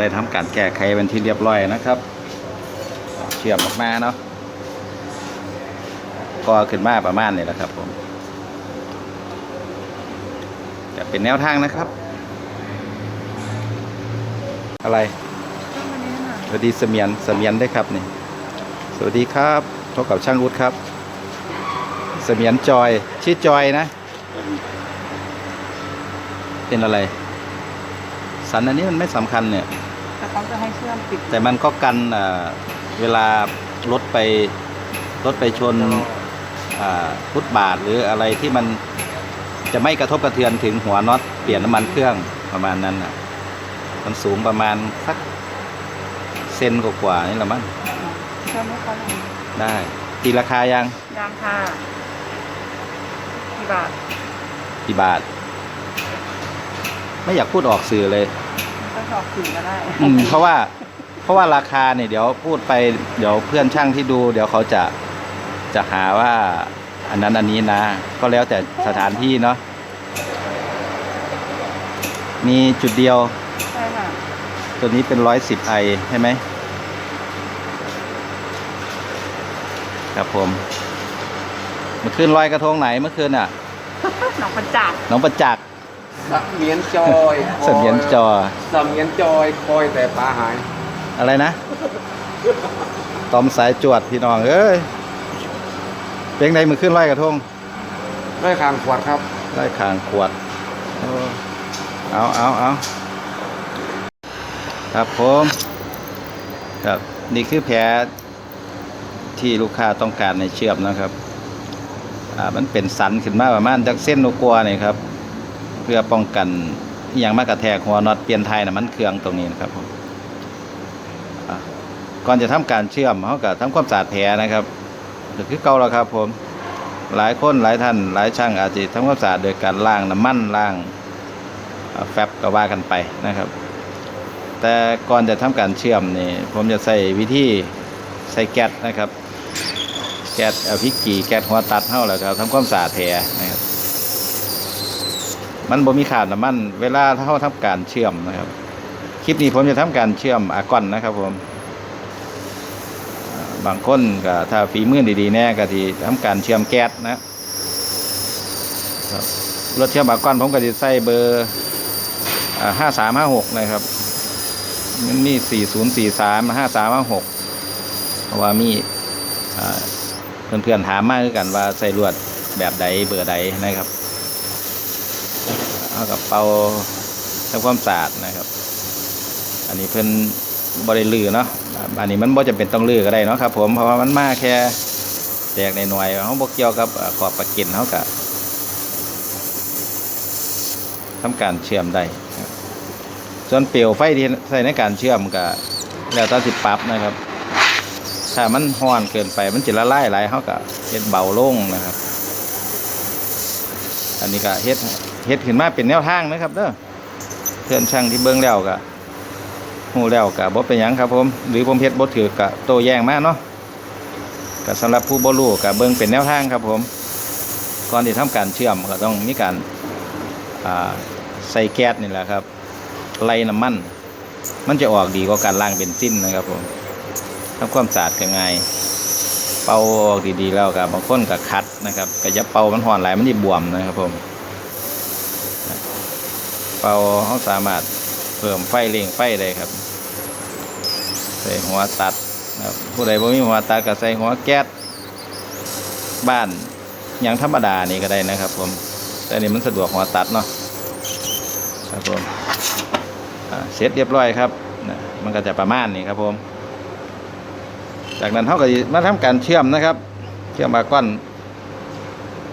ได้ทำการแก้ไขเป็นที่เรียบร้อยนะครับ เชื่อมออกมาเนาะก็ขึ้นมาประมาณนี้แหละครับผมจะเป็นแนวทางนะครับ อะไรสวัสดีเสมียนเสมียนได้วยครับนี่สวัสดีครับพบกับช่างรุดครับ เสมียนจอยชื่อจอยนะ เป็นอะไรสันอันนี้มันไม่สำคัญเนี่ยแต่ เขาจะให้เชื่อมติดแต่มันก็กันเอ่อเวลารถไปรถไปชนอ่าฟุตบาทหรืออะไรที่มันจะไม่กระทบกระเทือนถึงหัวน็อตเปลี่ยนน้ำมันเครื่องประมาณนั้นน่ะ มันสูงประมาณสักเซนกว่าๆนี่แหละมั้งเชื่อมให้เขาเลยได้ตีราคายังยางค่ะกี่บาทกี่บาท ไม่อยากพูดออกสื่อเลย ก็สอบสื่อก็ได้อืมเพราะว่า เพราะว่าราคาเนี่ยเดี๋ยวพูดไปเดี๋ยวเพื่อนช่างที่ดู เดี๋ยวเขาจะจะหาว่าอันนั้นอันนี้นะ ก็แล้วแต่สถานที่เนาะมีจุดเดียว ใช่ค่ะตัวนี้เป็นร้อยสิบไอใช่ไหมครับผมเมื่อคืนลอยกระทงไหนเมื่อคืนอะ หนองประจักษ์ น้องประจักษ์ สะเมียนจอยเสมียนจอ สะเมียนจอยคอยแต่ปลาหายอะไรนะ ตอมสายจวดพี่น้องเอ้ยเป็นไงมือขึ้นไล่กระทงด้วยคางขวดครับ ไล่คางขวดโอ้เอาเอาเอาครับผมครับนี่คือแผลที่ลูกค้าต้องการในเชื่อมนะครับ อ่ามันเป็นสันขึ้นมาประมาณจากเส้นโนกัวนี่ครับ เพื่อป้องกันอย่างมากระแทกหัวน็อตเปลี่ยนไทยนะมันเครื่องตรงนี้นะครับผมก่อนจะทำการเชื่อมเขาก็ทำความสะอาดแผลนะครับก็คือเก่าแล้วครับผมหลายคนหลายท่านหลายช่างอาจจะทำความสะอาดโดยการล้างน้ำมันล้างแฟบก็ว่ากันไปนะครับ แต่ก่อนจะทำการเชื่อมนี่ผมจะใส่วิธีใส่แก๊สนะครับ แก๊สเอาพิกจีแก๊สหัวตัดเท่าแล้วครับทำความสะอาดแผลนะครับ มันบ่มีขาดน้ำมันเวลาเท่าทำการเชื่อมนะครับ คลิปนี้ผมจะทำการเชื่อมอากอนนะครับผมบางคนก็ถ้าฝีมือดีๆแน่ก็ที่ทำการเชื่อมแก๊สนะครับรถเชื่อมอากอนผมก็จะใส่เบอร์ห้าสามห้าหกนะครับมันมีสี่ศูนย์สี่สามห้าสามห้าหกเพราะว่ามีเพื่อนๆถามมากคือกันว่าใส่ลวดแบบใดเบอร์ใดนะครับ เอากับเป่าทำความสะอาดนะครับ อันนี้เพิ่นบริลือเนาะอันนี้มันบ่จำเป็นต้องลือก็ได้เนาะครับผมเพราะว่ามันมาแค่แตกในหน่วยเขาบ่เกี่ยวกับเอ่อขอบประกินเขาก็ทำการเชื่อมได้ส่วนเปลวไฟที่ใส่ในการเชื่อมก็แล้วแต่สิบปรับนะครับ ถ้ามันห้อนเกินไปมันจะละลายหลายเขาก็เฮ็ดเบาลงนะครับ อันนี้ก็เฮ็ดเฮ็ดขึ้นมาเป็นแนวทางนะครับเด้อเพื่อนช่างที่เบิ่งแล้วก็ฮู้แล้วก็บ่เป็นหยังครับผม หรือผมเฮ็ดบ่ถือก็โตแย้งมากเนาะก็สำหรับผู้บ่รู้ก็เบิ่งเป็นแนวทางครับผมก่อนที่ทำการเชื่อมก็ต้องมีการใส่แก๊สนี่แหละครับไล่น้ำมัน มันจะออกดีกว่าการล้างเบนซินนะครับผมทำความสะอาดก็ง่าย เป่าออกดีๆแล้วกับบางคนก็คัดนะครับก็จะเป่ามันห่อนหลายมันจะบวมนะครับผมเป่าเขาสามารถเพิ่มไฟเร่งไฟได้ครับใส่หัวตัดนะครับผู้ใดบ่มีหัวตัดก็ใส่หัวแก๊สบ้านอย่างธรรมดานี่ก็ได้นะครับ ผม แต่นี่มันสะดวกหัวตัดเนาะครับผมเสร็จเรียบร้อยครับนะมันก็จะประมาณนี้ครับผม จากนั้นเขาก็มาทำการเชื่อมนะครับ เชื่อมมาก้อน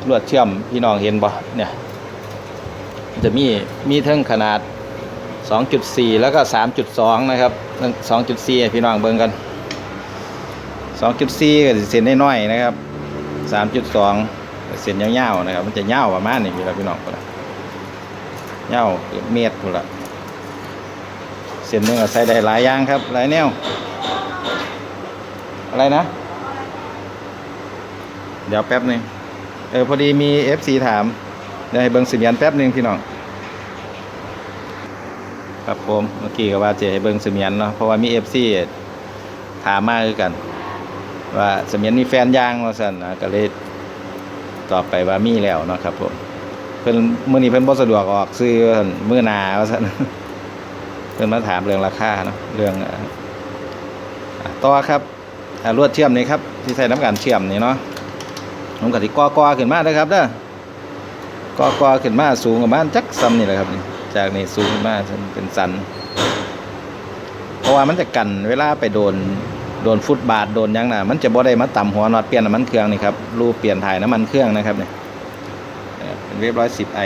ลวดเชื่อมพี่น้องเห็นบ่เนี่ยจะมีมีเท่งขนาด 2.4 แล้วก็ 3.2 นะครับ 2.4 พี่น้องเบิ่งกัน 2.4 ก็สิเส้นน้อยๆนะครับ 3.2 เส้นยาวๆนะครับ มันจะยาวประมาณนี้พี่น้องพี่น้องพุ่นละยาวเมตรพุ่นละเส้นนึงก็ใส่ได้หลายอย่างครับ หลายแนว อะไรนะ เดี๋ยวแป๊บหนึ่งเออพอดีมี FC ถามเดี๋ยวให้เบิงสัญญาณแป๊บหนึ่งพี่น้องครับผมเมื่อกี้ก็ว่าจะให้เบิงเสมียนเนาะเพราะว่ามี FC ถามมาคือกัน ว่าเสมียนมีแฟนย่างว่าซั่นนะก็เลยตอบไปว่ามีแล้วเนาะครับผมเพิ่นมื้อนี้เพิ่นบ่สะดวกออกซื้อว่าซั่นมื้อนาว่าซั่นเพิ่นมาถามเรื่องราคาเนาะเรื่องอต่อครับ ลวดเชื่อมนี่ครับที่ใช้น้ำกันเชื่อมนี่เนาะผมก็สิก่อๆขึ้นมาเด้อครับเด้อก่อขึ้นมาสูงประมาณจักซ้ำนี่แหละครับนี่จากนี่สูงขึ้นมาเป็นสัน เพราะว่ามันจะกันเวลาไปโดนโดนฟุตบาทโดนยังน่ะมันจะบ่ได้มาต่ำหัวน็อตเปลี่ยนน้ำมันเครื่องนี่ครับรูเปลี่ยนถ่ายน้ำมันเครื่องนะครับเนี่ยเป็นเวฟร้อยสิบไอ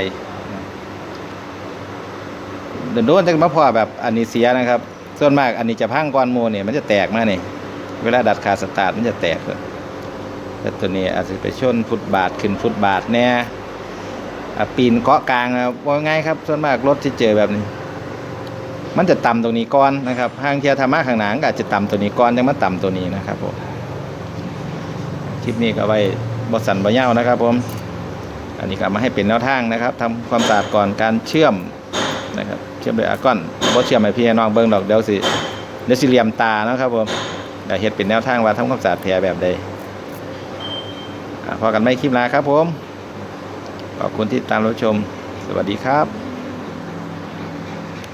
เดินโดนจะมาพอแบบอันนี้เสียนะครับ ส่วนมากอันนี้จะพังก้อนโมเนี่ยมันจะแตกมาเนี่ย เวลาดัดขาสตาร์ทมันจะแตกเลยแต่ตัวนี้อาจจะไปชนฟุตบาทขึ้นฟุตบาทแน่อะปีนเกาะกลางนะว่าง่ายครับส่วนมากรถที่เจอแบบนี้ มันจะต่ำตรงนี้ก่อนนะครับห้างเทียธรรมะข้างหนังก็อาจจะต่ำตัวนี้ก่อนยังมาต่ำตัวนี้นะครับผมคลิปนี้ก็ไว้บสันบะเย้านะครับผมอันนี้ก็มาให้เป็นแนวทางนะครับทำความสะอาดก่อนการเชื่อมนะครับเชื่อมโดยอากอนบ่เชื่อมให้พี่น้องเบิ่งดอกเดี๋ยวสิเดี๋ยวสิเหลี่ยมตานะครับผม แต่เฮ็ดเป็นแนวทางว่าทำความสะอาดแผลแบบใดพอกันไม่คลิปลาครับผม ขอบคุณที่ตามรับชม สวัสดีครับ